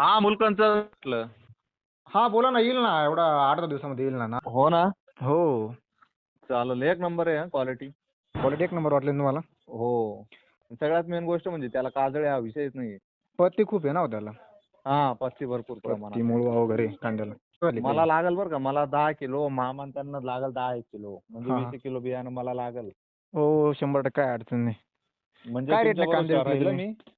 हा मुलकांचं म्हटलं. हा बोला ना येईल ना एवढा आठ दहा दिवसामध्ये येईल ना ना. हो ना? हो. चालेल एक नंबर आहे क्वालिटी क्वालिटी एक नंबर वाटली ना तुम्हाला. हो. सगळ्यात मेन गोष्ट म्हणजे त्याला काजळे हा विषयच नाही पत्ती खूप आहे ना हो त्याला? हा भरपूर पत्ती प्रमाणात मुळवा वगैरे कांद्याला. मला लागल बरं का मला दहा किलो मामा आणि त्यांना लागल दहा एक किलो. म्हणजे हा. वीस किलो बियाणं मला लागल. हो शंभर टक्के काय अडचण नाही. म्हणजे काय rate ने तुमच्याबरोबर कांदे विकले राहिलं तुम्ही? मी?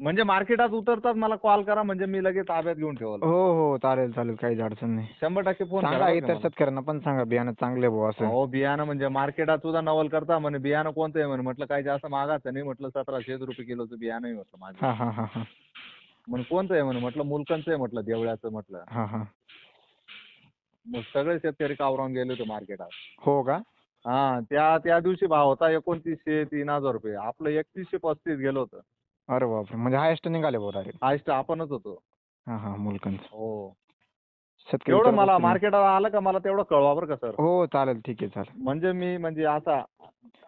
म्हणजे मार्केटात उतरतात मला कॉल करा म्हणजे मी लगेच ताब्यात घेऊन ठेवलं. हो हो चालेल चालेल काहीच अडचण नाही. शंभर टक्के फोन सांगा करा. इतर शेतकऱ्यांना पण सांगा बियाणं चांगले भाऊ असं. हो बियाणं म्हणजे मार्केटात सुद्धा नवल करता म्हणे बियाणं कोणतं आहे म्हणे? म्हटलं काही जास्त महागाचं नाही म्हटलं सतराशे रुपये किलोचं बियाणं आहे म्हटलं माझं. हा हा हा हा. म्हणे कोणतं आहे म्हणे? म्हटलं मुलकंचं आहे म्हटलं देवळ्याचं म्हटलं. हा हा. मग सगळे शेतकरी कावरावून गेले होते मार्केटात. हो का? हा त्या त्या दिवशी भाव होता एकोणतीसशे तीन हजार रुपये. आपलं एकतीसशे पस्तीस गेलं होतं. अरे बापरे! म्हणजे हायस्ट निघाले भाऊ डायरेक्ट हायस्ट आपणच होतो. हा हा मुलकंद. हो. शेतकरी तेवढं मला असतील ना. मार्केटात आलं का मला तेवढं कळवा बरं का सर हो चालेल. ठीक आहे चालेल. म्हणजे मी म्हणजे असा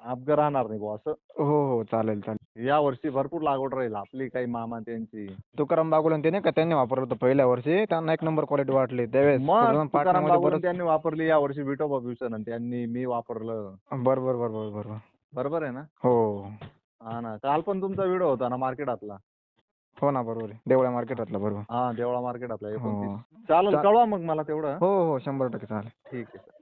अपघात राहणार नाही बुवा असं? हो हो चालेल चालेल. या वर्षी भरपूर लागवड राहील आपली काही मामा त्यांची. तुकाराम बागुलन ते नाही का त्यांनी वापरलं होतं पहिल्या वर्षी. त्यांना एक नंबर क्वालिटी वाटली. त्यावेळेस मग पूर्ण तुकाराम पाटण्यामध्ये बागुल बरंच त्यांनी वापरली या वर्षी विठोबा भूषण आणि त्यांनी मी वापरलं. बरोबर बरोबर बरोबर. बरोबर आहे ना? हो. हा ना. काल पण तुमचा व्हिडिओ होता ना मार्केटातला? हो ना बरोबर आहे. देवळा मार्केटातला बरोबर. हा देवळा मार्केटातला हो. एकोणतीस चालेल चा- कळवा मग मला तेवढं. हो हो शंभर टक्के चालेल. ठीक आहे